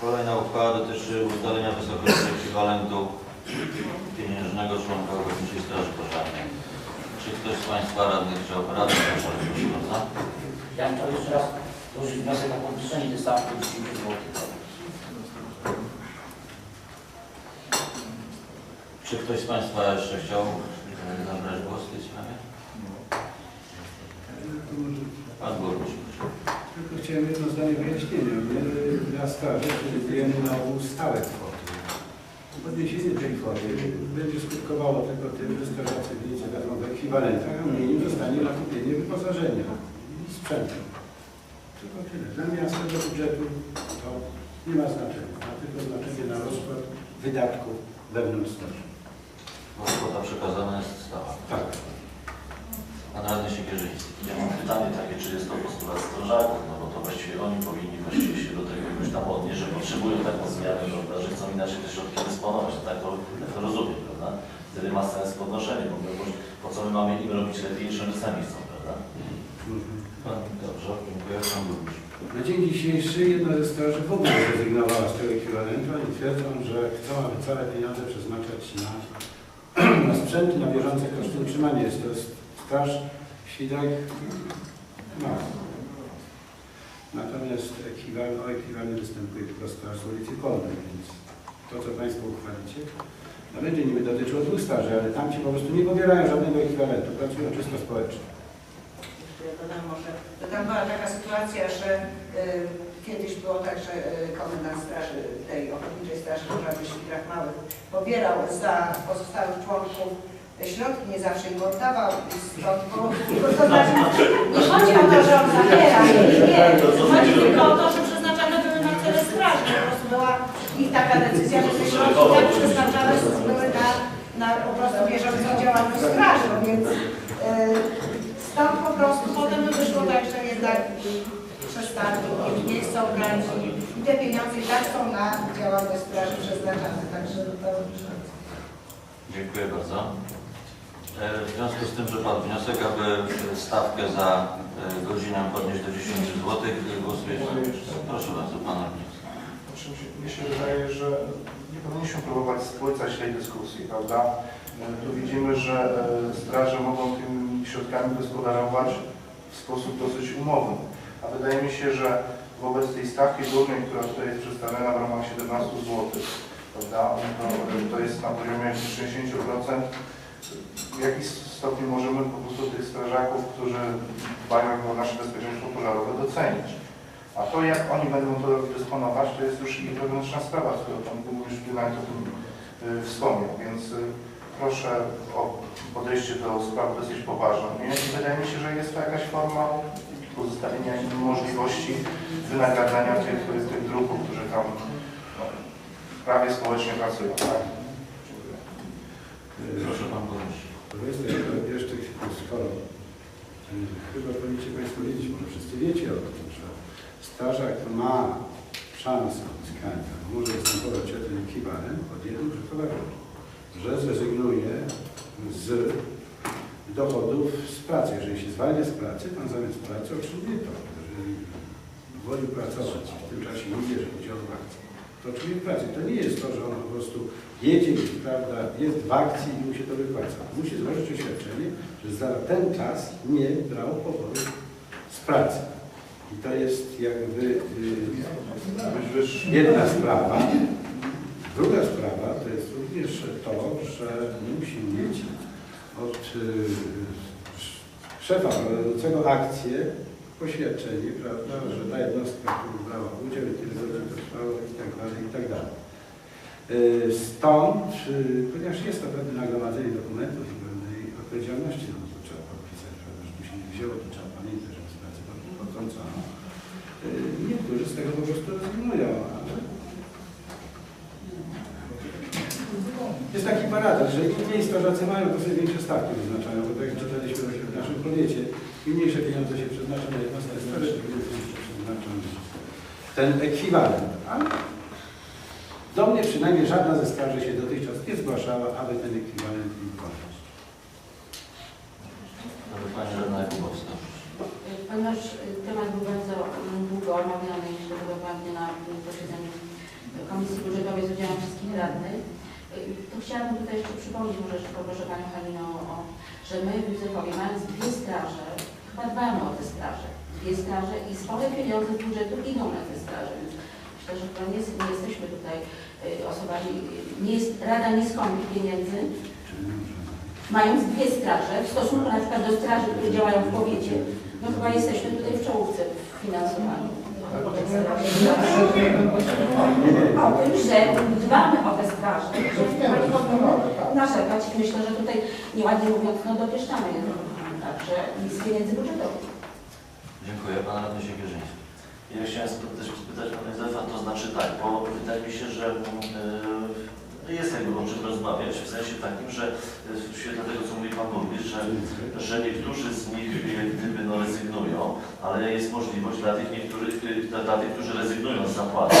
Kolejna uchwała dotyczy ustalenia wysokości ekwiwalentu pieniężnego członka Ochotniczej Straży Pożarnej. Czy ktoś z Państwa radnych chciałby radę? Proszę. Ja bym chciał jeszcze raz złożyć wniosek o podwyższenie tej stawki do 10 zł. Czy ktoś z Państwa jeszcze chciał e, zabrać głos w tej sprawie? Pan Burmistrz. Chciałem jedno zdanie wyjaśnienia. My dla straży przewidujemy nową stałe kwoty. Podniesienie tej kwoty będzie skutkowało tylko tym, że strażacy wiecie wezmą w ekwiwalentach, a mniej im zostanie na kupienie wyposażenia i sprzętu. Tylko tyle. Dla miasta, do budżetu to nie ma znaczenia. Ma tylko znaczenie na rozkład wydatków wewnątrz straży. Bo kwota przekazana jest stała. Tak. Pan Radny Siekierzyński. Ja mam pytanie takie, czy jest to postulat strażaków, no bo to właściwie oni powinni właściwie się do tego jakoś tam odnieść, że zmianę, prawda, że chcą inaczej te środki dysponować, tak to, tak to rozumiem, prawda? Wtedy ma sens podnoszenie, bo my, po co my mamy im robić lepiej, niż oni sami chcą, prawda? Mhm. Dobrze, dziękuję. Pan Burmistrz. Na dzień dzisiejszy jedna ze straży w ogóle zrezygnowała z tego ekwiwalentu. Oni twierdzą, że chcą, aby całe pieniądze przeznaczać na, na sprzęt i na bieżące koszty utrzymania. Jest to straż Świdek Mała. Natomiast ekwiwalent, o ekwiwalent występuje tylko straż z ulicy Kolnej, więc to, co Państwo uchwalicie, no będzie niby dotyczyło dwóch straży, ale tamci po prostu nie pobierają żadnego ekwiwalentu, pracują czysto społecznie. Jeszcze ja dodam może, że tam była taka sytuacja, że y, kiedyś było tak, że y, komendant straży, tej ochotniczej straży pożarnej w Świdrach Małych pobierał za pozostałych członków środki, nie zawsze im oddawał stąd było, to znaczy, nie chodzi o to, że on zabiera, nie, nie, taka decyzja, że te środki tak przeznaczane były na, na po prostu bieżącą działalność straży, więc y, Stąd po prostu potem wyszło tak, że jednak przestali, nie, nie chcą brać i, te pieniądze i tak są na działalność straży przeznaczane, także to... Dziękuję bardzo. E, W związku z tym, że padł wniosek, aby stawkę za e, godzinę podnieść do 10 zł, głosuje. Proszę bardzo, Pan Znaczy, mi się- Mi się wydaje, że nie powinniśmy próbować spłycać tej dyskusji, prawda? E, Tu widzimy, że e, straże mogą tymi środkami gospodarować w sposób dosyć umowny. A wydaje mi się, że wobec tej stawki górnej, która tutaj jest przedstawiona w ramach 17 zł, prawda, to, to jest na poziomie 60%, w jaki stopniu możemy po prostu tych strażaków, którzy dbają o nasze bezpieczeństwo pożarowe, docenić. A to, jak oni będą to dysponować, to jest już ich wewnętrzna sprawa, którą Pan Burmistrz Bielak o tym y, wspomniał. Więc y, proszę o podejście do sprawy dosyć poważnie. I wydaje mi się, że jest to jakaś forma pozostawienia im możliwości wynagradzania tych, tych druhów, którzy tam no, prawie społecznie pracują. Tak? Dziękuję. Proszę Pan Burmistrz. Że jeszcze skoro y, chyba powinniście Państwo wiedzieć, może wszyscy wiecie o tym, że strażak ma szansę uzyskania, może występować o ten ekwiwalent pod jednym przekowaniem, że zrezygnuje z dochodów z pracy. Jeżeli się zwalnia z pracy, to on zamiast pracy otrzymuje to. Jeżeli woli pracować, w tym czasie nie bierze udziału w akcji, to otrzymuje pracę. To nie jest to, że on po prostu jedzie, prawda, jest w akcji i mu się to wypłaca. Musi złożyć oświadczenie, że za ten czas nie brał powodu z pracy. I to jest jakby y, jedna sprawa. Druga sprawa to jest również to, że musi mieć od y, szefa prowadzącego akcję poświadczenie, prawda, że ta jednostka, która brała udział to trwało i tak dalej, i tak dalej. Y, Stąd, y, ponieważ jest to pewne nagromadzenie dokumentów i pewnej odpowiedzialności, no to trzeba podpisać, prawda, że tu się nie wzięło, to trzeba pamiętać, że z pracy podtrącono. Y, Niektórzy z tego po prostu rezygnują, ale jest taki paradoks, że mniej strażacy mają, to sobie większe stawki wyznaczają, bo tak jak czytaliśmy właśnie w naszym powiecie, im mniejsze pieniądze się przeznacza na jednostkę straży, tym więcej się przeznacza na ten ekwiwalent. Ale do mnie przynajmniej żadna ze straży się dotychczas nie zgłaszała, aby ten ekwiwalent im. Aby Pani Radna Jakubowska. Ponieważ y, temat był bardzo mm, długo omawiany jeszcze dokładnie na posiedzeniu Komisji Budżetowej z udziałem wszystkich radnych, to chciałabym tutaj jeszcze przypomnieć, może jeszcze poproszę Panią Halinę o, o że my w Józefowie mając dwie straże, chyba dbamy o te straże, dwie straże i spore pieniądze z budżetu idą na te straże, więc myślę, że to nie, nie jesteśmy tutaj y, osobami, nie jest, Rada nie skąpi pieniędzy, mając dwie straże, w stosunku na przykład do straży, które działają w powiecie, no chyba jesteśmy tutaj w czołówce w finansowaniu. O tym, że dbamy o te straże, narzekać i myślę, że tutaj nieładnie mówiąc, no dopieszczamy je także z pieniędzy budżetowych. Dziękuję. Pan radny Siekierzyński. Ja chciałem też spytać Pana Józefa, to znaczy tak, bo wydaje mi się, że yy, jest jakby o czym rozmawiać, w sensie takim, że yy, w świetle tego, co mówi Pan Burmistrz, że, że niektórzy z nich jak gdyby no, rezygnują, ale jest możliwość dla tych niektórych, yy, dla, dla tych, którzy rezygnują z zapłaty,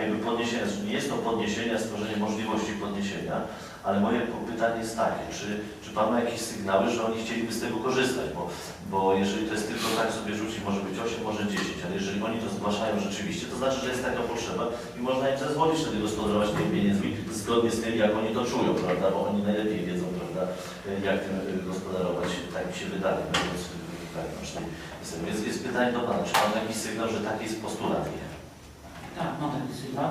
jakby podniesienia, nie jest to podniesienie, stworzenie możliwości podniesienia, ale moje pytanie jest takie, czy, czy Pan ma jakieś sygnały, że oni chcieliby z tego korzystać, bo, bo jeżeli to jest tylko tak sobie rzucić, może być 8, może 10, ale jeżeli oni to zgłaszają rzeczywiście, to znaczy, że jest taka potrzeba i można im zezwolić wtedy gospodarować tymi pieniędzmi zgodnie z tym, jak oni to czują, prawda, bo oni najlepiej wiedzą, prawda, jak tym y, gospodarować, tak mi się wydaje, będąc wewnętrznej. Więc jest pytanie do Pana, czy Pan ma jakiś sygnał, że taki jest postulat ich? Tak, mam taki sygnał.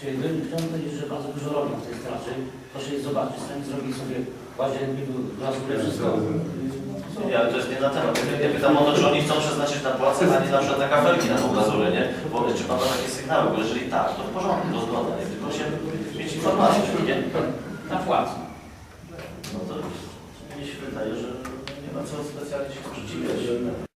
Czyli chciałbym powiedzieć, że bardzo dużo robią w tej straży. Proszę je zobaczyć, sami zrobili sobie łazienki, glazurę, wszystko. Nie, ale to jest nie na temat. Ja, ja pytam o to, czy oni chcą przeznaczyć na płacę, a nie na przykład na kafelki, na tą glazurę, nie? Bo czy Pan ma takie sygnały? Bo jeżeli tak, to w porządku, to zgoda. Nie? Tylko się mieć informację, nie? Na płac. No to mnie się wydaje, że nie ma co specjalnie się sprzeciwiać.